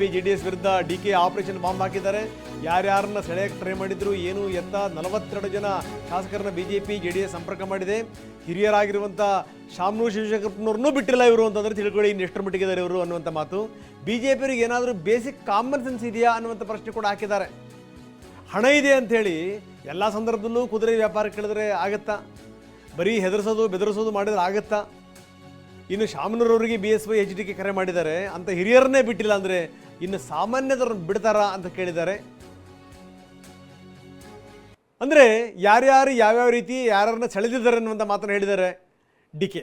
BJP J D S ವಿರುದ್ಧ D K operation bomb ಹಾಕಿದ್ದಾರೆ. ಯಾರ್ಯಾರನ್ನ ಸೆಳೆಯಕ್ಕೆ ಟ್ರೈ ಮಾಡಿದ್ರು, ಏನು ಎತ್ತ ನಲವತ್ತೆರಡು ಜನ ಶಾಸಕರನ್ನ ಬಿಜೆಪಿ ಜೆ ಡಿ ಎಸ್ ಸಂಪರ್ಕ ಮಾಡಿದೆ. ಹಿರಿಯರಾಗಿರುವಂಥ ಶಾಮನು ಶಿವಶಂಕರಪ್ಪನವ್ರನ್ನೂ ಬಿಟ್ಟಿಲ್ಲ ಇವರು ಅಂತಂದ್ರೆ ತಿಳ್ಕೊಳ್ಳಿ, ಇನ್ನು ಮಟ್ಟಿಗೆ ಇದ್ದಾರೆ ಇವರು ಅನ್ನುವಂಥ ಮಾತು. ಬಿಜೆಪಿಯವರಿಗೆ ಏನಾದರೂ ಬೇಸಿಕ್ ಕಾಮನ್ ಸೆನ್ಸ್ ಇದೆಯಾ ಅನ್ನುವಂಥ ಪ್ರಶ್ನೆ ಕೂಡ ಹಾಕಿದ್ದಾರೆ. ಹಣ ಇದೆ ಅಂಥೇಳಿ ಎಲ್ಲ ಸಂದರ್ಭದಲ್ಲೂ ಕುದುರೆ ವ್ಯಾಪಾರ ಕೇಳಿದ್ರೆ ಆಗತ್ತಾ? ಬರೀ ಹೆದರ್ಸೋದು, ಬೆದರಿಸೋದು ಮಾಡಿದ್ರೆ ಆಗತ್ತಾ? ಇನ್ನು ಶಾಮನೂರವರಿಗೆ B S Y H K ಕರೆ ಮಾಡಿದ್ದಾರೆ. ಅಂತ ಹಿರಿಯರನ್ನೇ ಬಿಟ್ಟಿಲ್ಲ ಅಂದರೆ ಇನ್ನು ಸಾಮಾನ್ಯದವ್ರನ್ನ ಬಿಡ್ತಾರಾ ಅಂತ ಕೇಳಿದ್ದಾರೆ. ಅಂದರೆ ಯಾರ್ಯಾರು ಯಾವ್ಯಾವ ರೀತಿ ಯಾರನ್ನ ಸೆಳೆದಿದ್ದಾರೆ ಅನ್ನುವಂಥ ಮಾತನ್ನು ಹೇಳಿದ್ದಾರೆ ಡಿ ಕೆ.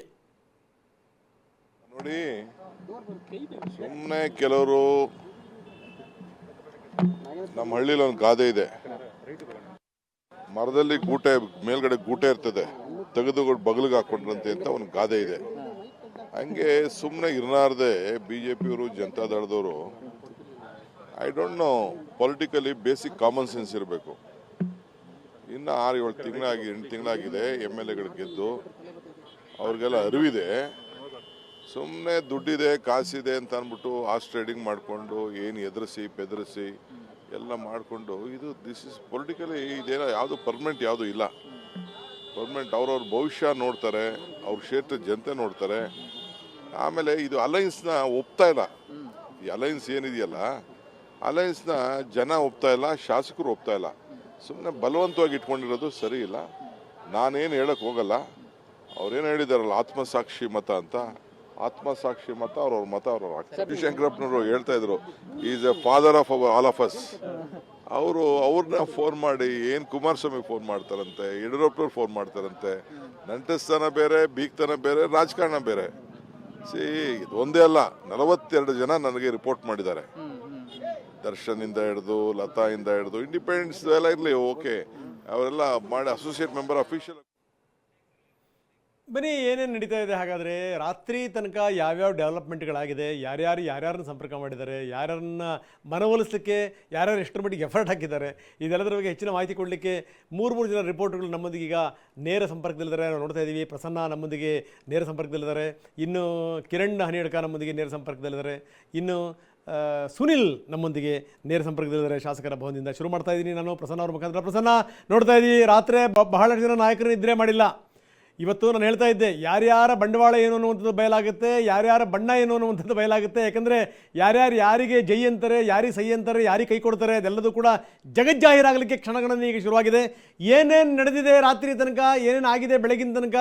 ನೋಡಿ ಸುಮ್ಮನೆ ಕೆಲವರು ನಮ್ಮ ಹಳ್ಳಿಲಿ ಒಂದು ಗಾದೆ ಇದೆ. ಮರದಲ್ಲಿ ಗೂಟೆ, ಮೇಲ್ಗಡೆ ಗೂಟೆ ಇರ್ತದೆ. ತೆಗೆದು ಬಗಲಿಗೆ ಹಾಕೊಂಡ್ರಂತೆ ಅಂತ ಒಂದು ಗಾದೆ ಇದೆ. ಹಂಗೆ ಸುಮ್ಮನೆ ಇರಲಾರ್ದೆ ಬಿ ಜೆ ಪಿಯವರು ಜನತಾದಳದವರು I don't know politically basic common sense ಇರಬೇಕು. ಇನ್ನು ಆರು ಏಳು ತಿಂಗಳಾಗಿ, ಎಂಟು ತಿಂಗಳಾಗಿದೆ, ಎಂ ಎಲ್ ಎಗಳು ಗೆದ್ದು, ಅವ್ರಿಗೆಲ್ಲ ಅರಿವಿದೆ. ಸುಮ್ಮನೆ ದುಡ್ಡಿದೆ, ಕಾಸಿದೆ ಅಂತ ಅಂದ್ಬಿಟ್ಟು ಆಸ್ ಟ್ರೇಡಿಂಗ್ ಮಾಡಿಕೊಂಡು, ಏನು ಎದುರಿಸಿ, ಬೆದರಿಸಿ ಎಲ್ಲ ಮಾಡಿಕೊಂಡು, ಇದು ದಿಸ್ ಇಸ್ ಪೊಲಿಟಿಕಲಿ ಇದೇನೋ ಯಾವುದು ಪರ್ಮನೆಂಟ್ ಯಾವುದು ಇಲ್ಲ. ಪರ್ಮನೆಂಟ್ ಅವ್ರವ್ರ ಭವಿಷ್ಯ ನೋಡ್ತಾರೆ, ಅವ್ರ ಕ್ಷೇತ್ರ ಜನತೆ ನೋಡ್ತಾರೆ. ಆಮೇಲೆ ಇದು ಅಲೈನ್ಸ್ನ ಒಪ್ತಾ ಇಲ್ಲ. ಈ ಅಲೈನ್ಸ್ ಏನಿದೆಯಲ್ಲ ಅಲೈನ್ಸ್ನ ಜನ ಒಪ್ತಾ ಇಲ್ಲ ಶಾಸಕರು ಒಪ್ತಾ ಇಲ್ಲ. ಸುಮ್ಮನೆ ಬಲವಂತವಾಗಿ ಇಟ್ಕೊಂಡಿರೋದು ಸರಿ ಇಲ್ಲ. ನಾನೇನು ಹೇಳಕ್ಕೆ ಹೋಗಲ್ಲ. ಅವ್ರೇನು ಹೇಳಿದಾರಲ್ಲ ಆತ್ಮಸಾಕ್ಷಿ ಮತ ಅಂತ. ಆತ್ಮಸಾಕ್ಷಿ ಮತ ಅವ್ರವ್ರ ಮತ ಅವ್ರವ್ರ ಶಂಕರಪ್ಪನವರು ಹೇಳ್ತಾ ಇದ್ರು is a father of our all of us ಅವರು ಅವ್ರನ್ನ ಫೋನ್ ಮಾಡಿ ಏನು ಕುಮಾರಸ್ವಾಮಿ ಫೋನ್ ಮಾಡ್ತಾರಂತೆ? ಯಡಿಯೂರಪ್ಪನವ್ರು ಫೋನ್ ಮಾಡ್ತಾರಂತೆ? ನಂಟಸ್ತನ ಬೇರೆ ಬೀಗ್ತನ ಬೇರೆ ರಾಜಕಾರಣ ಬೇರೆ. ಸಿ ಇದು ಒಂದೇ ಅಲ್ಲ ನಲವತ್ತೆರಡು ಜನ ನನಗೆ ರಿಪೋರ್ಟ್ ಮಾಡಿದ್ದಾರೆ. ದರ್ಶನಿಂದ ಹಿಡಿದು, ಲತಾಯಿಂದ ಹಿಡಿದು ಇಂಡಿಪೆಂಡೆನ್ಸ್ ಎಲ್ಲ ಇರಲಿ ಓಕೆ ಅವರೆಲ್ಲ ಮಾಡಿ ಅಸೋಸಿಯೇಟ್ ಮೆಂಬರ್ ಅಫಿಷಿಯಲ್ ಬನ್ನಿ, ಏನೇನು ನಡೀತಾ ಇದೆ? ಹಾಗಾದರೆ ರಾತ್ರಿ ತನಕ ಯಾವ್ಯಾವ ಡೆವಲಪ್ಮೆಂಟ್ಗಳಾಗಿದೆ ಯಾರ್ಯಾರು ಯಾರ್ಯಾರನ್ನ ಸಂಪರ್ಕ ಮಾಡಿದ್ದಾರೆ? ಯಾರ್ಯಾರನ್ನ ಮನವೊಲಿಸಲಿಕ್ಕೆ, ಯಾರ್ಯಾರು ಎಷ್ಟರ ಮಟ್ಟಿಗೆ ಎಫರ್ಟ್ ಹಾಕಿದ್ದಾರೆ? ಇದೆಲ್ಲದರ ಬಗ್ಗೆ ಹೆಚ್ಚಿನ ಮಾಹಿತಿ ಕೊಡಲಿಕ್ಕೆ ಮೂರು ಮೂರು ಜನ ರಿಪೋರ್ಟ್ಗಳು ನಮ್ಮೊಂದಿಗೆ ಈಗ ನೇರ ಸಂಪರ್ಕದಲ್ಲಿದ್ದಾರೆ. ನಾವು ನೋಡ್ತಾ ಇದ್ದೀವಿ ಪ್ರಸನ್ನ ನಮ್ಮೊಂದಿಗೆ ನೇರ ಸಂಪರ್ಕದಲ್ಲಿದ್ದಾರೆ. ಇನ್ನು ಕಿರಣ್ ಹನಿಯಡ್ಕ ನಮ್ಮೊಂದಿಗೆ ನೇರ ಸಂಪರ್ಕದಲ್ಲಿದ್ದಾರೆ. ಇನ್ನು ಸುನಿಲ್ ನಮ್ಮೊಂದಿಗೆ ನೇರ ಸಂಪರ್ಕದಲ್ಲಿದ್ದಾರೆ. ಶಾಸಕರ ಭವನದಿಂದ ಶುರು ಮಾಡ್ತಾ ಇದ್ದೀನಿ ನಾನು. ಪ್ರಸನ್ನ ಅವ್ರ ಮುಖಾಂತರ ಪ್ರಸನ್ನ, ನೋಡ್ತಾ ಇದ್ದೀವಿ ರಾತ್ರಿ ಬಹಳಷ್ಟು ಜನ ನಾಯಕರು ನಿದ್ರೆ ಮಾಡಿಲ್ಲ. ಇವತ್ತು ನಾನು ಹೇಳ್ತಾ ಇದ್ದೆ, ಯಾರ್ಯಾರ ಬಂಡವಾಳ ಏನು ಅನ್ನುವಂಥದ್ದು ಬಯಲಾಗುತ್ತೆ, ಯಾರ್ಯಾರ ಬಣ್ಣ ಏನು ಅನ್ನುವಂಥದ್ದು ಬಯಲಾಗುತ್ತೆ, ಯಾಕಂದರೆ ಯಾರ್ಯಾರು ಯಾರಿಗೆ ಜೈ ಅಂತಾರೆ, ಯಾರಿಗೆ ಸೈ ಅಂತಾರೆ, ಯಾರಿಗೆ ಕೈ ಕೊಡ್ತಾರೆ, ಅದೆಲ್ಲದೂ ಕೂಡ ಜಗಜ್ಜಾಹೀರಾಗಲಿಕ್ಕೆ ಕ್ಷಣಗಣನೆ ಈಗ ಶುರುವಾಗಿದೆ. ಏನೇನು ನಡೆದಿದೆ ರಾತ್ರಿ ತನಕ, ಏನೇನು ಆಗಿದೆ ಬೆಳಗಿನ ತನಕ,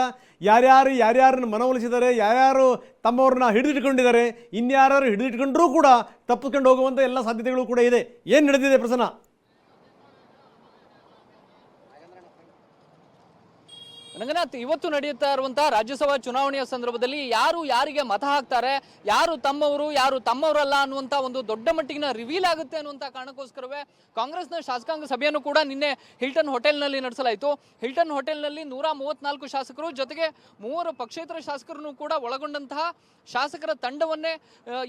ಯಾರ್ಯಾರು ಯಾರ್ಯಾರನ್ನು ಮನವೊಲಿಸಿದ್ದಾರೆ, ಯಾರ್ಯಾರು ತಮ್ಮವ್ರನ್ನ ಹಿಡಿದಿಟ್ಕೊಂಡಿದ್ದಾರೆ ಇನ್ಯಾರು ಹಿಡಿದಿಟ್ಕೊಂಡ್ರೂ ಕೂಡ ತಪ್ಪಿಸ್ಕೊಂಡು ಹೋಗುವಂಥ ಎಲ್ಲ ಸಾಧ್ಯತೆಗಳು ಕೂಡ ಇದೆ. ಏನು ನಡೆದಿದೆ ಪ್ರಸನ್ನ? ರಂಗನಾಥ್, ಇವತ್ತು ನಡೆಯುತ್ತಾ ಇರುವಂತಹ ರಾಜ್ಯಸಭಾ ಚುನಾವಣೆಯ ಸಂದರ್ಭದಲ್ಲಿ ಯಾರು ಯಾರಿಗೆ ಮತ ಹಾಕ್ತಾರೆ, ಯಾರು ತಮ್ಮವರು, ಯಾರು ತಮ್ಮವರಲ್ಲ ಅನ್ನುವಂತ ಒಂದು ದೊಡ್ಡ ಮಟ್ಟಿಗಿನ ರಿವೀಲ್ ಆಗುತ್ತೆ ಅನ್ನುವಂತ ಕಾರಣಕ್ಕೋಸ್ಕರವೇ ಕಾಂಗ್ರೆಸ್ನ ಶಾಸಕಾಂಗ ಸಭೆಯನ್ನು ಕೂಡ ನಿನ್ನೆ ಹಿಲ್ಟನ್ ಹೋಟೆಲ್ನಲ್ಲಿ ನಡೆಸಲಾಯಿತು. ಹಿಲ್ಟನ್ ಹೋಟೆಲ್ನಲ್ಲಿ ನೂರ ಮೂವತ್ನಾಲ್ಕು ಶಾಸಕರು, ಜೊತೆಗೆ ಮೂವರು ಪಕ್ಷೇತರ ಶಾಸಕರನ್ನು ಕೂಡ ಒಳಗೊಂಡಂತಹ ಶಾಸಕರ ತಂಡವನ್ನೇ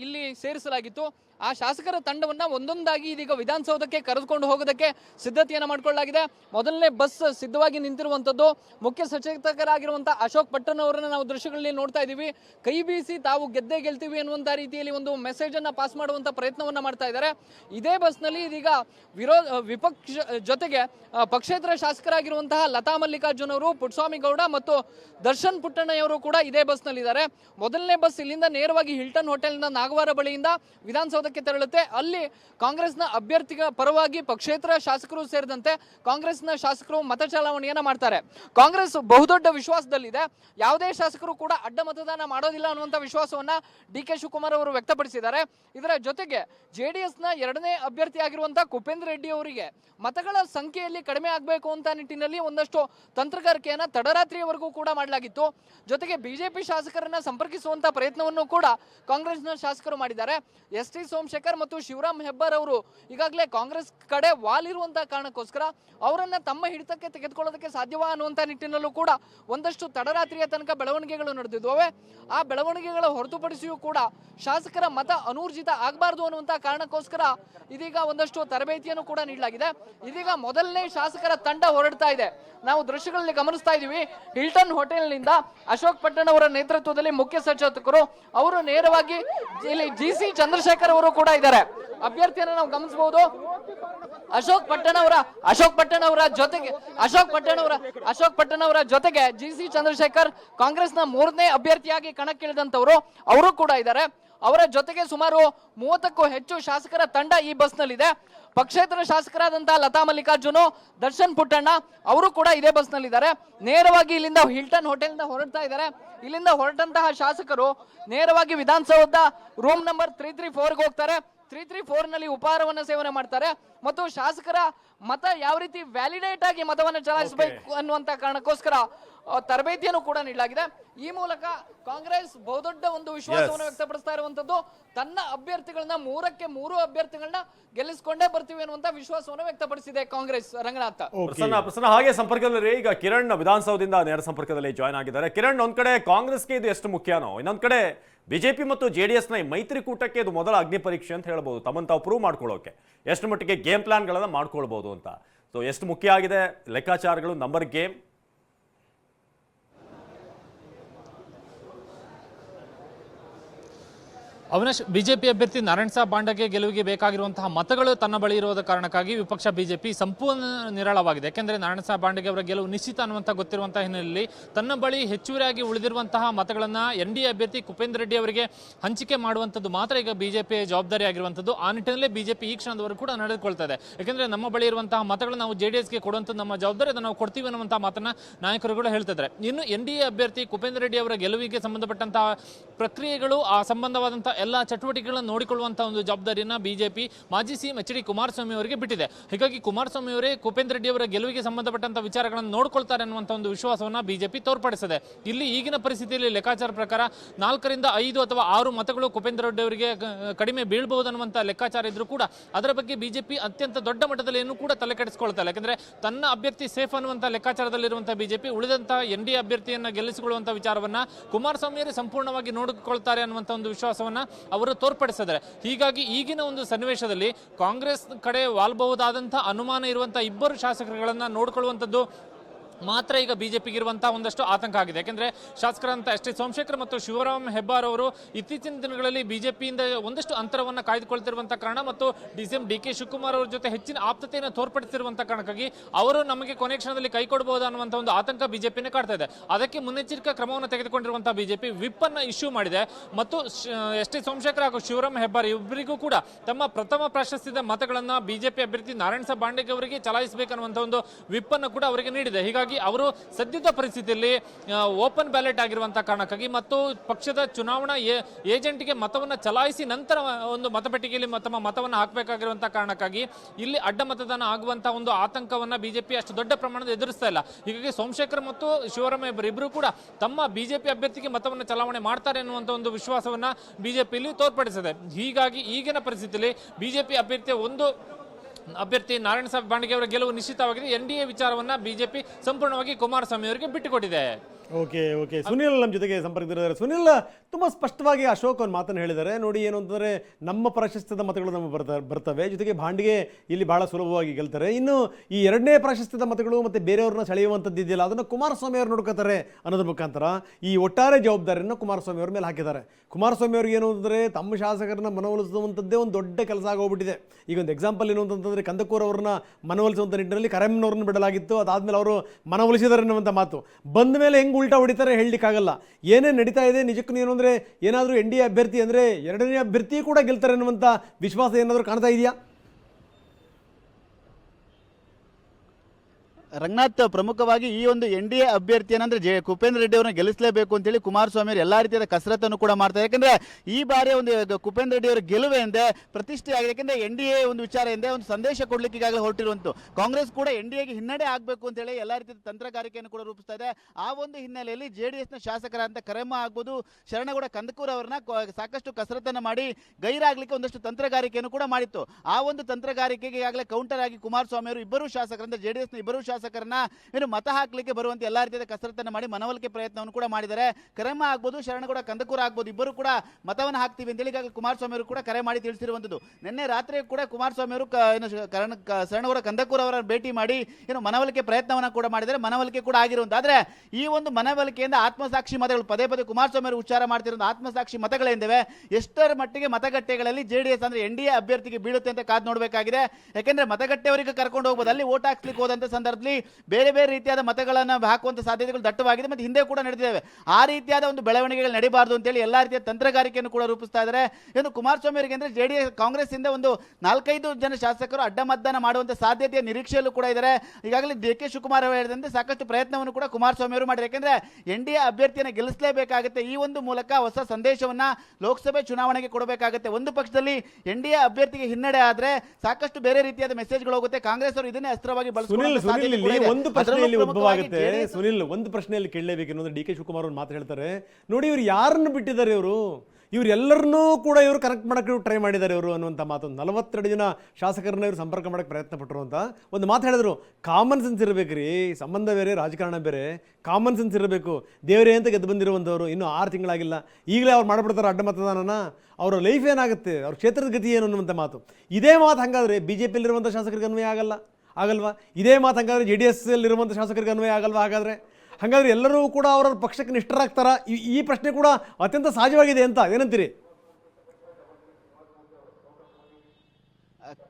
ಇಲ್ಲಿ ಸೇರಿಸಲಾಗಿತ್ತು. ಆ ಶಾಸಕರ ತಂಡವನ್ನ ಒಂದೊಂದಾಗಿ ಇದೀಗ ವಿಧಾನಸೌಧಕ್ಕೆ ಕರೆದುಕೊಂಡು ಹೋಗೋದಕ್ಕೆ ಸಿದ್ಧತೆಯನ್ನು ಮಾಡಿಕೊಳ್ಳಲಾಗಿದೆ. ಮೊದಲನೇ ಬಸ್ ಸಿದ್ಧವಾಗಿ ನಿಂತಿರುವಂತದ್ದು ಮುಖ್ಯ ಸಚೇತಕರಾಗಿರುವಂತಹ ಅಶೋಕ್ ಪಟ್ಟಣ್ ಅವರನ್ನ ನಾವು ದೃಶ್ಯಗಳಲ್ಲಿ ನೋಡ್ತಾ ಇದೀವಿ. ಕೈ ಬೀಸಿ ತಾವು ಗೆದ್ದೇ ಗೆಲ್ತೀವಿ ಅನ್ನುವಂತ ರೀತಿಯಲ್ಲಿ ಒಂದು ಮೆಸೇಜ್ ಅನ್ನ ಪಾಸ್ ಮಾಡುವಂತ ಪ್ರಯತ್ನವನ್ನ ಮಾಡ್ತಾ ಇದ್ದಾರೆ. ಇದೇ ಬಸ್ನಲ್ಲಿ ಇದೀಗ ವಿರೋಧ ವಿಪಕ್ಷ ಜೊತೆಗೆ ಪಕ್ಷೇತರ ಶಾಸಕರಾಗಿರುವಂತಹ ಲತಾ ಮಲ್ಲಿಕಾರ್ಜುನ್ ಅವರು ಪುಟ್ಸ್ವಾಮಿಗೌಡ ಮತ್ತು ದರ್ಶನ್ ಪುಟ್ಟಣ್ಣಯವರು ಕೂಡ ಇದೇ ಬಸ್ನಲ್ಲಿದ್ದಾರೆ ಮೊದಲನೇ ಬಸ್ ಇಲ್ಲಿಂದ ನೇರವಾಗಿ ಹಿಲ್ಟನ್ ಹೋಟೆಲ್ನ ನಾಗವಾರ ಬಳಿಯಿಂದ ವಿಧಾನಸೌಧಕ್ಕೆ ತೆರಳುತ್ತೆ. ಅಲ್ಲಿ ಕಾಂಗ್ರೆಸ್ನ ಅಭ್ಯರ್ಥಿಗಳ ಪರವಾಗಿ ಪಕ್ಷೇತರ ಶಾಸಕರು ಸೇರಿದಂತೆ ಕಾಂಗ್ರೆಸ್ನ ಶಾಸಕರು ಮತ ಚಲಾವಣೆಯನ್ನ ಮಾಡ್ತಾರೆ. ಕಾಂಗ್ರೆಸ್ ಬಹುದೊಡ್ಡ ವಿಶ್ವಾಸದಲ್ಲಿದೆ. ಯಾವುದೇ ಶಾಸಕರು ಕೂಡ ಅಡ್ಡ ಮತದಾನ ಮಾಡೋದಿಲ್ಲ ಅನ್ನುವಂಥ ವಿಶ್ವಾಸವನ್ನ ಡಿ ಕೆ ಶಿವಕುಮಾರ್ ಅವರು ವ್ಯಕ್ತಪಡಿಸಿದ್ದಾರೆ. ಇದರ ಜೊತೆಗೆ ಜೆ ಡಿ ಎಸ್ನ ಎರಡನೇ ಅಭ್ಯರ್ಥಿಯಾಗಿರುವಂಥ ಕುಪೇಂದ್ರ ರೆಡ್ಡಿ ಅವರಿಗೆ ಮತಗಳ ಸಂಖ್ಯೆಯಲ್ಲಿ ಕಡಿಮೆ ಆಗಬೇಕು ಅಂತ ನಿಟ್ಟಿನಲ್ಲಿ ಒಂದಷ್ಟು ತಂತ್ರಗಾರಿಕೆಯನ್ನ ತಡರಾತ್ರಿಯವರೆಗೂ ಕೂಡ ಮಾಡಲಾಗಿತ್ತು. ಜೊತೆಗೆ ಬಿಜೆಪಿ ಶಾಸಕರನ್ನ ಸಂಪರ್ಕಿಸುವಂತ ಪ್ರಯತ್ನವನ್ನು ಕೂಡ ಕಾಂಗ್ರೆಸ್ನ ಶಾಸಕರು ಮಾಡಿದ್ದಾರೆ. ಎಸ್ ಟಿ ಸೋಮಶೇಖರ್ ಮತ್ತು ಶಿವರಾಮ್ ಹೆಬ್ಬಾರ್ ಅವರು ಈಗಾಗಲೇ ಕಾಂಗ್ರೆಸ್ ಕಡೆ ವಾಲಿರುವಂತಹ ಕಾರಣಕ್ಕೋಸ್ಕರ ಅವರನ್ನ ತಮ್ಮ ಹಿಡಿತಕ್ಕೆ ತೆಗೆದುಕೊಳ್ಳೋದಕ್ಕೆ ಸಾಧ್ಯವಾ ಅನ್ನುವಂಥ ನಿಟ್ಟಿನಲ್ಲೂ ಕೂಡ ಒಂದಷ್ಟು ತಡರಾತ್ರಿಯ ತನಕ ಬೆಳವಣಿಗೆಗಳು ನಡೆದಿದ್ದಾವೆ ಆ ಬೆಳವಣಿಗೆಗಳ ಹೊರತುಪಡಿಸಿಯೂ ಕೂಡ ಶಾಸಕರ ಮತ ಅನೂರ್ಜಿತ ಆಗಬಾರ್ದು ಅನ್ನುವಂತಹ ಕಾರಣಕ್ಕೋಸ್ಕರ ಇದೀಗ ಒಂದಷ್ಟು ತರಬೇತಿಯನ್ನು ಕೂಡ ನೀಡಲಾಗಿದೆ. ಇದೀಗ ಮೊದಲನೇ ಶಾಸಕರ ತಂಡ ಹೊರಡ್ತಾ ಇದೆ. ನಾವು ದೃಶ್ಯಗಳಲ್ಲಿ ಗಮನಿಸ್ತಾ ಇದ್ದೀವಿ. ಹಿಲ್ಟನ್ ಹೋಟೆಲ್ನಿಂದ ಅಶೋಕ್ ಪಟ್ಟಣ ಅವರ ನೇತೃತ್ವದಲ್ಲಿ ಮುಖ್ಯ ಸಚೇತಕರು, ಅವರು ನೇರವಾಗಿ ಇಲ್ಲಿ ಜಿ ಸಿ ಚಂದ್ರಶೇಖರ್ ಅವರು ಕೂಡ ಇದ್ದಾರೆ. ಅಭ್ಯರ್ಥಿಯನ್ನ ನಾವು ಗಮನಿಸಬಹುದು. ಅಶೋಕ್ ಪಟ್ಟಣ ಅವರ, ಅಶೋಕ್ ಪಟ್ಟಣ ಅವರ ಜೊತೆಗೆ, ಅಶೋಕ್ ಪಟ್ಟಣ ಅವರ, ಅಶೋಕ್ ಪಟ್ಟಣ ಅವರ ಜೊತೆಗೆ ಜಿ ಸಿ ಚಂದ್ರಶೇಖರ್ ಕಾಂಗ್ರೆಸ್ನ ಮೂರನೇ ಅಭ್ಯರ್ಥಿಯಾಗಿ ಕಣಕ್ಕಿಳಿದಂತವರು ಅವರು ಕೂಡ ಇದ್ದಾರೆ. ಅವರ ಜೊತೆಗೆ ಸುಮಾರು ಮೂವತ್ತಕ್ಕೂ ಹೆಚ್ಚು ಶಾಸಕರ ತಂಡ ಈ ಬಸ್ನಲ್ಲಿದೆ. ಪಕ್ಷೇತರ ಶಾಸಕರಾದಂತಹ ಲತಾ ಮಲ್ಲಿಕಾರ್ಜುನು, ದರ್ಶನ್ ಪುಟ್ಟಣ್ಣ, ಅವರು ಕೂಡ ಇದೇ ಬಸ್ನಲ್ಲಿದ್ದಾರೆ. ನೇರವಾಗಿ ಇಲ್ಲಿಂದ ಹಿಲ್ಟನ್ ಹೋಟೆಲ್ನಿಂದ ಹೊರಡ್ತಾ ಇದ್ದಾರೆ. ಇಲ್ಲಿಂದ ಹೊರಟಂತಹ ಶಾಸಕರು ನೇರವಾಗಿ Vidhana Soudha room number three three ಫೋರ್ಗೆ ಹೋಗ್ತಾರೆ. ತ್ರೀ ತ್ರೀ ಫೋರ್ನಲ್ಲಿ ಉಪಹಾರವನ್ನ ಸೇವನೆ ಮಾಡ್ತಾರೆ. ಮತ್ತು ಶಾಸಕರ ಮತ ಯಾವ ರೀತಿ ವ್ಯಾಲಿಡೇಟ್ ಆಗಿ ಮತವನ್ನ ಚಲಾಯಿಸಬೇಕು ಅನ್ನುವಂತ ಕಾರಣಕ್ಕೋಸ್ಕರ ತರಬೇತಿಯನ್ನು ಕೂಡ ನೀಡಲಾಗಿದೆ. ಈ ಮೂಲಕ ಕಾಂಗ್ರೆಸ್ ಬಹುದೊಡ್ಡ ಒಂದು ವಿಶ್ವಾಸವನ್ನು ವ್ಯಕ್ತಪಡಿಸ್ತಾ ಇರುವಂತದ್ದು ತನ್ನ ಅಭ್ಯರ್ಥಿಗಳನ್ನ ಮೂರಕ್ಕೆ ಮೂರು ಅಭ್ಯರ್ಥಿಗಳನ್ನ ಗೆಲ್ಲಿಸಿಕೊಂಡೇ ಬರ್ತೀವಿ ಅನ್ನುವಂತ ವಿಶ್ವಾಸವನ್ನು ವ್ಯಕ್ತಪಡಿಸಿದೆ ಕಾಂಗ್ರೆಸ್ ರಂಗನಾಥ. ಪ್ರಸನ್ನ ಪ್ರಸನ್ನ ಹಾಗೆ ಸಂಪರ್ಕದಲ್ಲಿ ಈಗ ಕಿರಣ್ ವಿಧಾನಸೌಧದಿಂದ ನೇರ ಸಂಪರ್ಕದಲ್ಲಿ ಜಾಯ್ನ್ ಆಗಿದ್ದಾರೆ. ಕಿರಣ್ ಒಂದ್ ಕಡೆ ಕಾಂಗ್ರೆಸ್ಗೆ ಇದು ಎಷ್ಟು ಮುಖ್ಯನೋ ಇನ್ನೊಂದ್ ಕಡೆ ಬಿಜೆಪಿ ಮತ್ತು ಜೆ ಡಿ ಎಸ್ನ ಈ ಮೈತ್ರಿಕೂಟಕ್ಕೆ ಇದು ಮೊದಲ ಅಗ್ನಿ ಪರೀಕ್ಷೆ ಅಂತ ಹೇಳ್ಬೋದು. ತಮ್ಮನ್ನು ತಾವು ಪ್ರೂವ್ ಮಾಡ್ಕೊಳ್ಳೋಕೆ. ಎಷ್ಟು ಮಟ್ಟಿಗೆ ಗೇಮ್ ಪ್ಲಾನ್ಗಳನ್ನ ಮಾಡ್ಕೊಳ್ಬೋದು ಅಂತ. ಸೊ ಎಷ್ಟು ಮುಖ್ಯ ಆಗಿದೆ? ಲೆಕ್ಕಾಚಾರಗಳು ನಂಬರ್ ಗೇಮ್ ಅವಿನಾಶ್, ಬಿಜೆಪಿ ಅಭ್ಯರ್ಥಿ ನಾರಾಯಣ ಸಾಬ್ ಬಾಂಡಗೆ ಗೆಲುವಿಗೆ ಬೇಕಾಗಿರುವಂತಹ ಮತಗಳು ತನ್ನ ಬಳಿ ಇರುವುದ ಕಾರಣಕ್ಕಾಗಿ ವಿಪಕ್ಷ ಬಿಜೆಪಿ ಸಂಪೂರ್ಣ ನಿರಾಳವಾಗಿದೆ. ಯಾಕೆಂದರೆ ನಾರಾಯಣ ಸಾಹ ಬಾಂಡಗೆ ಅವರ ಗೆಲುವು ನಿಶ್ಚಿತ ಅನ್ನುವಂಥ ಗೊತ್ತಿರುವಂತಹ ಹಿನ್ನೆಲೆಯಲ್ಲಿ ತನ್ನ ಬಳಿ ಹೆಚ್ಚುವರಿಯಾಗಿ ಉಳಿದಿರುವಂತಹ ಮತಗಳನ್ನು ಎನ್ ಡಿ ಅಭ್ಯರ್ಥಿ ಕುಪೇಂದ್ರ ರೆಡ್ಡಿ ಅವರಿಗೆ ಹಂಚಿಕೆ ಮಾಡುವಂಥದ್ದು ಮಾತ್ರ ಈಗ ಬಿಜೆಪಿ ಜವಾಬ್ದಾರಿ ಆಗಿರುವಂಥದ್ದು ಆ ನಿಟ್ಟಿನಲ್ಲಿ ಬಿಜೆಪಿ ಈ ಕ್ಷಣದವರೆಗೂ ಕೂಡ ನಡೆದುಕೊಳ್ತಾ ಇದೆ. ಯಾಕೆಂದ್ರೆ ನಮ್ಮ ಬಳಿ ಇರುವಂತಹ ಮತಗಳು ನಾವು ಜೆ ಡಿ ಎಸ್ಗೆ ಕೊಡುವಂಥದ್ದು ನಮ್ಮ ಜವಾಬ್ದಾರಿ, ಅದನ್ನು ನಾವು ಕೊಡ್ತೀವಿ ಅನ್ನುವಂಥ ಮಾತನ್ನ ನಾಯಕರು ಕೂಡ ಹೇಳ್ತಿದ್ದಾರೆ. ಇನ್ನು ಎನ್ ಡಿ ಎ ಅಭ್ಯರ್ಥಿ ಕುಪೇಂದ್ರ ರೆಡ್ಡಿ ಅವರ ಗೆಲುವಿಗೆ ಸಂಬಂಧಪಟ್ಟಂತಹ ಪ್ರಕ್ರಿಯೆಗಳು, ಆ ಸಂಬಂಧವಾದಂತಹ ಎಲ್ಲ ಚಟುವಟಿಕೆಗಳನ್ನು ನೋಡಿಕೊಳ್ಳುವಂತಹ ಒಂದು ಜವಾಬ್ದಾರಿಯನ್ನು ಬಿಜೆಪಿ ಮಾಜಿ ಸಿಎಂ ಎಚ್ ಡಿ ಕುಮಾರಸ್ವಾಮಿ ಅವರಿಗೆ ಬಿಟ್ಟಿದೆ. ಹೀಗಾಗಿ ಕುಮಾರಸ್ವಾಮಿ ಅವರೇ ಕುಪೇಂದ್ರ ರೆಡ್ಡಿ ಅವರ ಗೆಲುವಿಗೆ ಸಂಬಂಧಪಟ್ಟಂತಹ ವಿಚಾರಗಳನ್ನು ನೋಡಿಕೊಳ್ತಾರೆ ಅನ್ನುವಂಥ ಒಂದು ವಿಶ್ವಾಸವನ್ನ ಬಿಜೆಪಿ ತೋರ್ಪಡಿಸಿದೆ. ಇಲ್ಲಿ ಈಗಿನ ಪರಿಸ್ಥಿತಿಯಲ್ಲಿ ಲೆಕ್ಕಾಚಾರ ಪ್ರಕಾರ ನಾಲ್ಕರಿಂದ ಐದು ಅಥವಾ ಆರು ಮತಗಳು ಕುಪೇಂದ್ರ ರೆಡ್ಡಿ ಅವರಿಗೆ ಕಡಿಮೆ ಬೀಳಬಹುದು ಅನ್ನುವಂಥ ಲೆಕ್ಕಾಚಾರ ಇದ್ರೂ ಕೂಡ ಅದರ ಬಗ್ಗೆ ಬಿಜೆಪಿ ಅತ್ಯಂತ ದೊಡ್ಡ ಮಟ್ಟದಲ್ಲಿ ಏನು ಕೂಡ ತಲೆ ಕೆಡಿಸಿಕೊಳ್ತಾರೆ ಯಾಕಂದ್ರೆ ತನ್ನ ಅಭ್ಯರ್ಥಿ ಸೇಫ್ ಅನ್ನುವಂಥ ಲೆಕ್ಕಾಚಾರದಲ್ಲಿರುವಂತಹ ಬಿಜೆಪಿ ಉಳಿದಂತಹ ಎನ್ ಡಿ ಅಭ್ಯರ್ಥಿಯನ್ನು ಗೆಲ್ಲಿಸಿಕೊಳ್ಳುವಂಥ ವಿಚಾರವನ್ನ ಕುಮಾರಸ್ವಾಮಿ ಅವರೇ ಸಂಪೂರ್ಣವಾಗಿ ನೋಡಿಕೊಳ್ತಾರೆ ಅನ್ನುವಂಥ ಒಂದು ವಿಶ್ವಾಸವನ್ನ ಅವರು ತೋರ್ಪಡಿಸಿದ್ದಾರೆ. ಹೀಗಾಗಿ ಈಗಿನ ಒಂದು ಸನ್ನಿವೇಶದಲ್ಲಿ ಕಾಂಗ್ರೆಸ್ ಕಡೆ ವಾಲ್ಬಹುದಾದಂತಹ ಅನುಮಾನ ಇರುವಂಥ ಇಬ್ಬರು ಶಾಸಕರುಗಳನ್ನು ನೋಡಿಕೊಳ್ಳುವಂಥದ್ದು ಮಾತ್ರ ಈಗ ಬಿಜೆಪಿಗೆ ಇರುವಂತಹ ಒಂದಷ್ಟು ಆತಂಕ ಆಗಿದೆ. ಯಾಕೆಂದ್ರೆ ಶಾಸಕರಂತ ಎಸ್ ಟಿ ಸೋಮಶೇಖರ್ ಮತ್ತು ಶಿವರಾಮ್ ಹೆಬ್ಬಾರ್ ಅವರು ಇತ್ತೀಚಿನ ದಿನಗಳಲ್ಲಿ ಬಿಜೆಪಿಯಿಂದ ಒಂದಷ್ಟು ಅಂತರವನ್ನು ಕಾಯ್ದುಕೊಳ್ತಿರುವಂತಹ ಕಾರಣ ಮತ್ತು D C M D K Shivakumar ಅವರ ಜೊತೆ ಹೆಚ್ಚಿನ ಆಪ್ತತೆಯನ್ನು ತೋರ್ಪಡಿಸಿರುವಂತಹ ಕಾರಣಕ್ಕಾಗಿ ಅವರು ನಮಗೆ ಕೊನೆ ಕ್ಷಣದಲ್ಲಿ ಕೈ ಕೊಡಬಹುದು ಅನ್ನುವಂಥ ಒಂದು ಆತಂಕ ಬಿಜೆಪಿನೇ ಕಾಡ್ತಾ ಇದೆ. ಅದಕ್ಕೆ ಮುನ್ನೆಚ್ಚರಿಕಾ ಕ್ರಮವನ್ನು ತೆಗೆದುಕೊಂಡಿರುವಂತಹ ಬಿಜೆಪಿ ವಿಪ್ ಅನ್ನ ಇಶ್ಯೂ ಮಾಡಿದೆ. ಮತ್ತು ಎಸ್ ಟಿ ಸೋಮಶೇಖರ್ ಹಾಗೂ ಶಿವರಾಮ್ ಹೆಬ್ಬಾರ್ ಇಬ್ಬರಿಗೂ ಕೂಡ ತಮ್ಮ ಪ್ರಥಮ ಪ್ರಾಶಸ್ತ್ಯದ ಮತಗಳನ್ನ ಬಿಜೆಪಿ ಅಭ್ಯರ್ಥಿ ನಾರಾಯಣ ಸಾಬ್ ಬಾಂಡೆಗೆ ಅವರಿಗೆ ಚಲಾಯಿಸಬೇಕನ್ನುವಂಥ ಒಂದು ವಿಪ್ ಅನ್ನು ಕೂಡ ಅವರಿಗೆ ನೀಡಿದೆ. ಹೀಗಾಗಿ ಅವರು ಸದ್ಯದ ಪರಿಸ್ಥಿತಿಯಲ್ಲಿ ಓಪನ್ ಬ್ಯಾಲೆಟ್ ಆಗಿರುವಂತಹ ಕಾರಣಕ್ಕಾಗಿ ಮತ್ತು ಪಕ್ಷದ ಚುನಾವಣಾ ಏಜೆಂಟ್ಗೆ ಮತವನ್ನ ಚಲಾಯಿಸಿ ನಂತರ ಒಂದು ಮತಪೆಟ್ಟಿಗೆಯಲ್ಲಿ ತಮ್ಮ ಮತವನ್ನು ಹಾಕಬೇಕಾಗಿರುವಂತಹ ಕಾರಣಕ್ಕಾಗಿ ಇಲ್ಲಿ ಅಡ್ಡ ಮತದಾನ ಆಗುವಂತಹ ಒಂದು ಆತಂಕವನ್ನ ಬಿಜೆಪಿ ಅಷ್ಟು ದೊಡ್ಡ ಪ್ರಮಾಣದ ಎದುರಿಸ್ತಾ ಇಲ್ಲ. ಹೀಗಾಗಿ ಸೋಮಶೇಖರ್ ಮತ್ತು ಶಿವರಾಮ ಇಬ್ಬರು ಕೂಡ ತಮ್ಮ ಬಿಜೆಪಿ ಅಭ್ಯರ್ಥಿಗೆ ಮತವನ್ನು ಚಲಾವಣೆ ಮಾಡ್ತಾರೆ ಅನ್ನುವಂಥ ಒಂದು ವಿಶ್ವಾಸವನ್ನ ಬಿಜೆಪಿಯಲ್ಲಿ ತೋರ್ಪಡಿಸಿದೆ. ಹೀಗಾಗಿ ಈಗಿನ ಪರಿಸ್ಥಿತಿಯಲ್ಲಿ ಬಿಜೆಪಿ ಅಭ್ಯರ್ಥಿಯ ಒಂದು ಅಭ್ಯರ್ಥಿ ನಾರಾಯಣ ಸಾಹೇಬ್ ಬಾಂಡಿಗೆ ಅವರ ಗೆಲುವು ನಿಶ್ಚಿತವಾಗಿದೆ ಎನ್ ಡಿ ವಿಚಾರವನ್ನ ಬಿಜೆಪಿ ಸಂಪೂರ್ಣವಾಗಿ ಕುಮಾರಸ್ವಾಮಿ ಅವರಿಗೆ ಬಿಟ್ಟುಕೊಟ್ಟಿದೆ. Okay okay. ಸುನಿಲ್ ನಮ್ಮ ಜೊತೆಗೆ ಸಂಪರ್ಕದಲ್ಲಿದ್ದಾರೆ. ಸುನಿಲ್, ತುಂಬ ಸ್ಪಷ್ಟವಾಗಿ ಅಶೋಕ್ ಒಂದು ಮಾತನ್ನು ಹೇಳಿದ್ದಾರೆ. ನೋಡಿ ಏನು ಅಂತಂದರೆ, ನಮ್ಮ ಪ್ರಾಶಸ್ತ್ಯದ ಮತಗಳು ನಮಗೆ ಬರ್ತಾ, ಬರ್ತವೆ. ಜೊತೆಗೆ ಭಾಂಡಿಗೆ ಇಲ್ಲಿ ಬಹಳ ಸುಲಭವಾಗಿ ಗೆಲ್ತಾರೆ. ಇನ್ನು ಈ ಎರಡನೇ ಪ್ರಾಶಸ್ತ್ಯದ ಮತಗಳು ಮತ್ತು ಬೇರೆಯವ್ರನ್ನ ಸೆಳೆಯುವಂಥದ್ದು ಇದೆಯಲ್ಲ, ಅದನ್ನು ಕುಮಾರಸ್ವಾಮಿ ಅವರು ನೋಡ್ಕೋತಾರೆ ಅನ್ನೋದ್ರ ಮುಖಾಂತರ ಈ ಒಟ್ಟಾರೆ ಜವಾಬ್ದಾರಿಯನ್ನು ಕುಮಾರಸ್ವಾಮಿ ಅವ್ರ ಮೇಲೆ ಹಾಕಿದ್ದಾರೆ. ಕುಮಾರಸ್ವಾಮಿ ಅವ್ರಿಗೆ ಏನು ಅಂತಂದರೆ, ತಮ್ಮ ಶಾಸಕರನ್ನ ಮನವೊಲಿಸುವಂಥದ್ದೇ ಒಂದು ದೊಡ್ಡ ಕೆಲಸ ಆಗೋಗ್ಬಿಟ್ಟಿದೆ. ಈಗ ಒಂದು ಎಕ್ಸಾಂಪಲ್ ಏನು ಅಂತಂದರೆ, ಕಂದಕೂರ್ ಅವ್ರನ್ನ ಮನವೊಲಿಸುವಂಥ ನಿಟ್ಟಿನಲ್ಲಿ ಕರೆಮ್ನವ್ರನ್ನ ಬಿಡಲಾಗಿತ್ತು. ಅದಾದಮೇಲೆ ಅವರು ಮನವೊಲಿಸಿದ್ದಾರೆ ಅನ್ನುವಂಥ ಮಾತು. ಬಂದ ಮೇಲೆ ಹೆಂಗೆ ಉಲ್ಟಾ ಹೊಡಿತಾರೆ ಹೇಳಲಿಕ್ಕಾಗಲ್ಲ. ಏನೇ ನಡೀತಾ ಇದೆ ನಿಜಕ್ಕೂ ಏನು ಅಂದರೆ ಏನಾದರೂ ಎನ್ ಡಿ ಎ ಅಭ್ಯರ್ಥಿ ಅಂದರೆ ಎರಡನೇ ಅಭ್ಯರ್ಥಿ ಕೂಡ ಗೆಲ್ತಾರೆ ಅನ್ನುವಂಥ ವಿಶ್ವಾಸ ಏನಾದರೂ ಕಾಣ್ತಾ ಇದೆಯಾ? ರಂಗನಾಥ್ ಪ್ರಮುಖವಾಗಿ ಈ ಒಂದು ಎನ್ ಡಿ ಎ ಅಭ್ಯರ್ಥಿ ಏನಂದ್ರೆ ಜೆ ಕುಪೇಂದ್ರ ರೆಡ್ಡಿ ಅವರನ್ನ ಗೆಲ್ಲಿಸಲೇಬೇಕು ಅಂತೇಳಿ ಕುಮಾರಸ್ವಾಮಿ ಅವರು ಎಲ್ಲಾ ರೀತಿಯಾದ ಕಸರತ್ತನ್ನು ಕೂಡ ಮಾಡ್ತಾರೆ. ಯಾಕಂದ್ರೆ ಈ ಬಾರಿ ಒಂದು ಕುಪೇಂದ್ರ ರೆಡ್ಡಿ ಅವರ ಗೆಲುವೆ ಎಂದೇ ಪ್ರತಿಷ್ಠೆ ಆಗಿದೆ. ಯಾಕಂದ್ರೆ ಎನ್ ಡಿ ಎ ಒಂದು ವಿಚಾರ ಎಂದೇ ಒಂದು ಸಂದೇಶ ಕೊಡ್ಲಿಕ್ಕೆ ಈಗಾಗಲೇ ಹೊರಟಿರುವಂತು ಕಾಂಗ್ರೆಸ್ ಕೂಡ ಎನ್ ಡಿ ಎಗೆ ಹಿನ್ನಡೆ ಆಗಬೇಕು ಅಂತ ಹೇಳಿ ಎಲ್ಲಾ ರೀತಿಯ ತಂತ್ರಗಾರಿಕೆಯನ್ನು ಕೂಡ ರೂಪಿಸ್ತಾ ಇದೆ. ಆ ಒಂದು ಹಿನ್ನೆಲೆಯಲ್ಲಿ ಜೆ ಡಿ ಎಸ್ನ ಶಾಸಕರಾದಂಥ ಕರೆಮ್ಮ ಆಗ್ಬೋದು. ಶರಣಗೌಡ ಕಂದಕೂರ್ ಅವರನ್ನ ಸಾಕಷ್ಟು ಕಸರತ್ತನ್ನು ಮಾಡಿ ಗೈರಾಗಲಿಕ್ಕೆ ಒಂದಷ್ಟು ತಂತ್ರಗಾರಿಕೆಯನ್ನು ಕೂಡ ಮಾಡಿತ್ತು. ಆ ಒಂದು ತಂತ್ರಗಾರಿಕೆಗೆ ಈಗಾಗಲೇ ಕೌಂಟರ್ ಆಗಿ ಕುಮಾರಸ್ವಾಮಿ ಅವರು ಇಬ್ಬರು ಶಾಸಕರಂದ್ರೆ ಜೆಡಿಎಸ್ನ ಇಬ್ಬರು ಶಾಸಕರು ಶಾಸಕರನ್ನ ಏನು ಮತ ಹಾಕ್ಲಿಕ್ಕೆ ಬರುವಂತೆ ಎಲ್ಲಾ ರೀತಿಯ ಕಸರತ್ತನ್ನು ಮಾಡಿ ಮನವೊಲಿಕೆ ಪ್ರಯತ್ನವನ್ನು ಕೂಡ ಮಾಡಿದ್ದಾರೆ. ಕರಮ್ಮ ಆಗ್ಬೋದು ಶರಣಗೌಡ ಕಂದಕೂರ ಆಗ್ಬೋದು, ಇಬ್ಬರು ಕೂಡ ಮತವನ್ನು ಹಾಕ್ತೀವಿ ಅಂತೇಳಿ ಈಗಾಗಲೇ ಕುಮಾರಸ್ವಾಮಿ ಅವರು ಕೂಡ ಕರೆ ಮಾಡಿ ತಿಳಿಸಿರುವಂತದ್ದು. ನಿನ್ನೆ ರಾತ್ರಿ ಕೂಡ ಕುಮಾರಸ್ವಾಮಿ ಅವರು ಏನು ಕರಣ ಶರಣಗೌಡ ಕಂದಕೂರ್ ಅವರ ಭೇಟಿ ಮಾಡಿ ಏನು ಮನವೊಲಿಕೆ ಪ್ರಯತ್ನವನ್ನ ಕೂಡ ಮಾಡಿದರೆ ಮನವೊಲಿಕೆ ಕೂಡ ಆಗಿರುವಂತ ಆದ್ರೆ ಈ ಒಂದು ಮನವೊಲಿಕೆಯಿಂದ ಆತ್ಮಸಾಕ್ಷಿ ಮತಗಳು ಪದೇ ಪದೇ ಕುಮಾರಸ್ವಾಮಿ ಅವರು ಉಚ್ಚಾರ ಮಾಡ್ತಿರೋ ಆತ್ಮಸಾಕ್ಷಿ ಮತಗಳೆಂದಿವೆ ಎಷ್ಟರ ಮಟ್ಟಿಗೆ ಮತಗಟ್ಟೆಗಳಲ್ಲಿ ಜೆಡಿಎಸ್ ಅಂದ್ರೆ ಎನ್ ಡಿ ಎ ಅಭ್ಯರ್ಥಿಗೆ ಬೀಳುತ್ತೆ ಅಂತ ಕಾದ್ ನೋಡಬೇಕಾಗಿದೆ. ಯಾಕೆಂದ್ರೆ ಮತಗಟ್ಟೆಯವರಿಗೆ ಕರ್ಕೊಂಡು ಹೋಗ್ಬೋದು. ಅಲ್ಲಿ ಓಟ್ ಹಾಕ್ಲಿಕ್ಕೆ ಹೋದಂತ ಸಂದರ್ಭದಲ್ಲಿ ಬೇರೆ ಬೇರೆ ರೀತಿಯಾದ ಮತಗಳನ್ನು ಹಾಕುವಂಥ ಸಾಧ್ಯತೆಗಳು ದಟ್ಟವಾಗಿದೆ ಮತ್ತು ಹಿಂದೆ ಕೂಡ ನಡೆದಿದ್ದಾವೆ. ಆ ರೀತಿಯಾದ ಒಂದು ಬೆಳವಣಿಗೆಗಳು ನಡೀಬಾರದು ಅಂತೇಳಿ ಎಲ್ಲಾ ರೀತಿಯ ತಂತ್ರಗಾರಿಕೆಯನ್ನು ಕೂಡ ರೂಪಿಸ್ತಾ ಇದ್ದಾರೆ. ಇನ್ನು ಕುಮಾರಸ್ವಾಮಿ ಅವರಿಗೆ ಅಂದ್ರೆ ಜೆಡಿಎಸ್ ಕಾಂಗ್ರೆಸ್ ಇಂದ ಒಂದು ನಾಲ್ಕೈದು ಜನ ಶಾಸಕರು ಅಡ್ಡ ಮತದಾನ ಮಾಡುವಂತ ಸಾಧ್ಯತೆಯ ನಿರೀಕ್ಷೆಯಲ್ಲೂ ಕೂಡ ಇದ್ದಾರೆ. ಈಗಾಗಲೇ ಡಿ ಕೆ ಶಿವಕುಮಾರ್ ಅವರು ಹೇಳಿದಂತೆ ಸಾಕಷ್ಟು ಪ್ರಯತ್ನವನ್ನು ಕೂಡ ಕುಮಾರಸ್ವಾಮಿ ಅವರು ಮಾಡಿದ್ದಾರೆ. ಯಾಕೆಂದರೆ ಎನ್ ಡಿ ಎ ಅಭ್ಯರ್ಥಿಯನ್ನು ಗೆಲ್ಲಿಸಲೇಬೇಕಾಗುತ್ತೆ. ಈ ಒಂದು ಮೂಲಕ ಹೊಸ ಸಂದೇಶವನ್ನ ಲೋಕಸಭೆ ಚುನಾವಣೆಗೆ ಕೊಡಬೇಕಾಗುತ್ತೆ. ಒಂದು ಪಕ್ಷದಲ್ಲಿ ಎನ್ ಡಿ ಎ ಅಭ್ಯರ್ಥಿಗೆ ಹಿನ್ನಡೆ ಆದ್ರೆ ಸಾಕಷ್ಟು ಬೇರೆ ರೀತಿಯಾದ ಮೆಸೇಜ್ಗಳು ಹೋಗುತ್ತೆ. ಕಾಂಗ್ರೆಸ್ ಅವರು ಇದನ್ನೇ ಅಸ್ತ್ರವಾಗಿ ಬಳಸಿ ಬಳಸಿಕೊಳ್ಳುವ ಇಲ್ಲಿ ಒಂದು ಪ್ರಶ್ನೆಯಲ್ಲಿ ಉದ್ಭವ ಆಗುತ್ತೆ ಸುನಿಲ್ ಒಂದು ಪ್ರಶ್ನೆಯಲ್ಲಿ ಕೇಳಲೇಬೇಕು ಅನ್ನೋದು ಡಿ ಕೆ ಶಿವಕುಮಾರ್ ಅವ್ರು ಮಾತು ಹೇಳ್ತಾರೆ. ನೋಡಿ ಇವ್ರು ಯಾರನ್ನು ಬಿಟ್ಟಿದ್ದಾರೆ ಇವರು? ಇವರೆಲ್ಲರನ್ನೂ ಕೂಡ ಇವರು ಕನೆಕ್ಟ್ ಮಾಡಕ್ಕೆ ಟ್ರೈ ಮಾಡಿದ್ದಾರೆ ಇವರು ಅನ್ನುವಂಥ ಮಾತು. ನಲವತ್ತೆರಡು ಜನ ಶಾಸಕರನ್ನ ಇವರು ಸಂಪರ್ಕ ಮಾಡೋಕ್ಕೆ ಪ್ರಯತ್ನ ಪಟ್ಟರು ಅಂತ ಒಂದು ಮಾತು ಹೇಳಿದ್ರು. ಕಾಮನ್ ಸೆನ್ಸ್ ಇರಬೇಕು ರೀ. ಸಂಬಂಧ ಬೇರೆ ರಾಜಕಾರಣ ಬೇರೆ. ಕಾಮನ್ ಸೆನ್ಸ್ ಇರಬೇಕು. ದೇವರೇ ಅಂತ ಗೆದ್ದು ಬಂದಿರುವಂಥವ್ರು ಇನ್ನೂ ಆರು ತಿಂಗಳಾಗಿಲ್ಲ. ಈಗಲೇ ಅವ್ರು ಮಾಡ್ಬಿಡ್ತಾರೆ ಅಡ್ಡ ಮತದಾನನ. ಅವರ ಲೈಫ್ ಏನಾಗುತ್ತೆ? ಅವ್ರ ಕ್ಷೇತ್ರದ ಗತಿ ಏನು ಅನ್ನುವಂಥ ಮಾತು. ಇದೇ ಮಾತು ಹಾಗಾದರೆ ಬಿ ಜೆ ಪಿಯಲ್ಲಿರುವಂಥ ಶಾಸಕರಿಗೆ ಅನ್ವಯ ಆಗಲ್ಲ. ಆಗಲ್ವಾ? ಇದೇ ಮಾತು ಹಂಗಾದ್ರೆ ಜೆ ಡಿ ಎಸ್ ಅಲ್ಲಿರುವಂಥ ಶಾಸಕರಿಗೆ ಅನ್ವಯ ಆಗಲ್ವಾ? ಹಾಗಾದ್ರೆ ಹಂಗಾದ್ರೆ ಎಲ್ಲರೂ ಕೂಡ ಅವರ ಪಕ್ಷಕ್ಕೆ ನಿಷ್ಠರಾಗ್ತಾರ? ಈ- ಈ ಪ್ರಶ್ನೆ ಕೂಡ ಅತ್ಯಂತ ಸಹಜವಾಗಿದೆ ಅಂತ, ಏನಂತೀರಿ?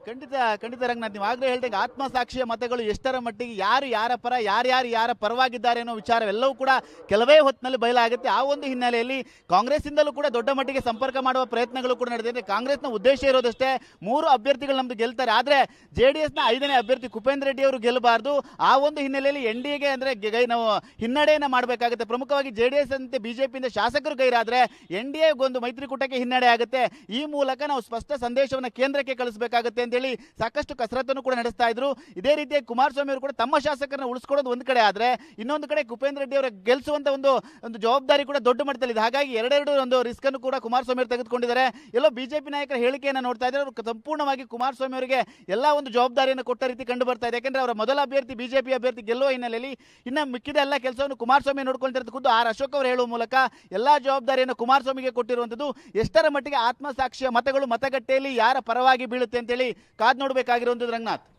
ಖಂಡಿತ ಖಂಡಿತ ರಂಗನಾಥ್, ನೀವು ಆಗಲೇ ಹೇಳ್ದಂಗೆ ಆತ್ಮಸಾಕ್ಷಿಯ ಮತಗಳು ಎಷ್ಟರ ಮಟ್ಟಿಗೆ, ಯಾರು ಯಾರ ಪರ ಯಾರ್ಯಾರು ಯಾರ ಪರವಾಗಿದ್ದಾರೆ ಅನ್ನೋ ವಿಚಾರವೆಲ್ಲವೂ ಕೂಡ ಕೆಲವೇ ಹೊತ್ತಿನಲ್ಲಿ ಬಯಲಾಗುತ್ತೆ. ಆ ಒಂದು ಹಿನ್ನೆಲೆಯಲ್ಲಿ ಕಾಂಗ್ರೆಸ್ಸಿಂದಲೂ ಕೂಡ ದೊಡ್ಡ ಮಟ್ಟಿಗೆ ಸಂಪರ್ಕ ಮಾಡುವ ಪ್ರಯತ್ನಗಳು ಕೂಡ ನಡೆದಿದೆ. ಕಾಂಗ್ರೆಸ್ನ ಉದ್ದೇಶ ಇರೋದಷ್ಟೇ ಮೂರು ಅಭ್ಯರ್ಥಿಗಳು ನಮ್ದು ಗೆಲ್ತಾರೆ. ಆದರೆ ಜೆ ಡಿ ಎಸ್ನ ಐದನೇ ಅಭ್ಯರ್ಥಿ ಕುಪೇಂದ್ರ ರೆಡ್ಡಿ ಅವರು ಗೆಲ್ಲಬಾರ್ದು. ಆ ಒಂದು ಹಿನ್ನೆಲೆಯಲ್ಲಿ ಎನ್ ಡಿ ಎಗೆ ಅಂದರೆ ನಾವು ಹಿನ್ನಡೆಯನ್ನು ಮಾಡಬೇಕಾಗುತ್ತೆ. ಪ್ರಮುಖವಾಗಿ ಜೆ ಡಿ ಎಸ್ ಅಂತೆ ಬಿಜೆಪಿಯಿಂದ ಶಾಸಕರು ಗೈರಾದರೆ ಎನ್ ಡಿ ಎಗೊಂದು ಮೈತ್ರಿಕೂಟಕ್ಕೆ ಹಿನ್ನಡೆ ಆಗುತ್ತೆ. ಈ ಮೂಲಕ ನಾವು ಸ್ಪಷ್ಟ ಸಂದೇಶವನ್ನು ಕೇಂದ್ರಕ್ಕೆ ಕಳಿಸಬೇಕಾಗುತ್ತೆ ಅಂತೇಳಿ ಸಾಕಷ್ಟು ಕಸರತ್ತನ್ನು ಕೂಡ ನಡೆಸ್ತಾ ಇದ್ರು. ಇದೇ ರೀತಿಯಾಗಿ ಕುಮಾರಸ್ವಾಮಿ ಅವರು ಕೂಡ ತಮ್ಮ ಶಾಸಕರನ್ನ ಉಳಿಸ್ಕೊಡೋದು ಒಂದು ಕಡೆ ಆದರೆ ಇನ್ನೊಂದು ಕಡೆ ಕುಪೇಂದ್ರ ರೆಡ್ಡಿ ಅವರ ಗೆಲ್ಲಿಸುವಂತ ಒಂದು ಒಂದು ಜವಾಬ್ದಾರಿ ಕೂಡ ದೊಡ್ಡ ಮಟ್ಟದಲ್ಲಿ ಇದೆ. ಹಾಗಾಗಿ ಎರಡೆರಡು ಒಂದು ರಿಸ್ಕ್ ಅನ್ನು ಕೂಡ ಕುಮಾರಸ್ವಾಮಿ ಅವರು ತೆಗೆದುಕೊಂಡಿದ್ದಾರೆ. ಎಲ್ಲೋ ಬಿಜೆಪಿ ನಾಯಕರ ಹೇಳಿಕೆಯನ್ನು ನೋಡ್ತಾ ಇದ್ದಾರೆ ಅವರು ಸಂಪೂರ್ಣವಾಗಿ ಕುಮಾರಸ್ವಾಮಿ ಅವರಿಗೆ ಎಲ್ಲ ಒಂದು ಜವಾಬ್ದಾರಿಯನ್ನು ಕೊಟ್ಟ ರೀತಿ ಕಂಡು ಬರ್ತಾ ಇದೆ. ಯಾಕಂದ್ರೆ ಅವರ ಮೊದಲ ಅಭ್ಯರ್ಥಿ, ಬಿಜೆಪಿ ಅಭ್ಯರ್ಥಿ ಗೆಲ್ಲುವ ಹಿನ್ನೆಲೆಯಲ್ಲಿ ಇನ್ನು ಮಿಕ್ಕಿದ ಎಲ್ಲ ಕೆಲಸವನ್ನು ಕುಮಾರಸ್ವಾಮಿ ನೋಡ್ಕೊಳ್ತಿರೋದು ಖುದ್ದು ಆರ್ ಅಶೋಕ್ ಅವರು ಹೇಳುವ ಮೂಲಕ ಎಲ್ಲ ಜವಾಬ್ದಾರಿಯನ್ನು ಕುಮಾರಸ್ವಾಮಿಗೆ ಕೊಟ್ಟಿರುವಂತದ್ದು ಎಷ್ಟರ ಮಟ್ಟಿಗೆ ಆತ್ಮಸಾಕ್ಷಿಯ ಮತಗಳು ಮತಗಟ್ಟೆಯಲ್ಲಿ ಯಾರ ಪರವಾಗಿ ಬೀಳುತ್ತೆ ಅಂತೇಳಿ ಕಾದ್ ನೋಡಬೇಕಾಗಿರುವಂಥದ್ದು ರಂಗನಾಥ್.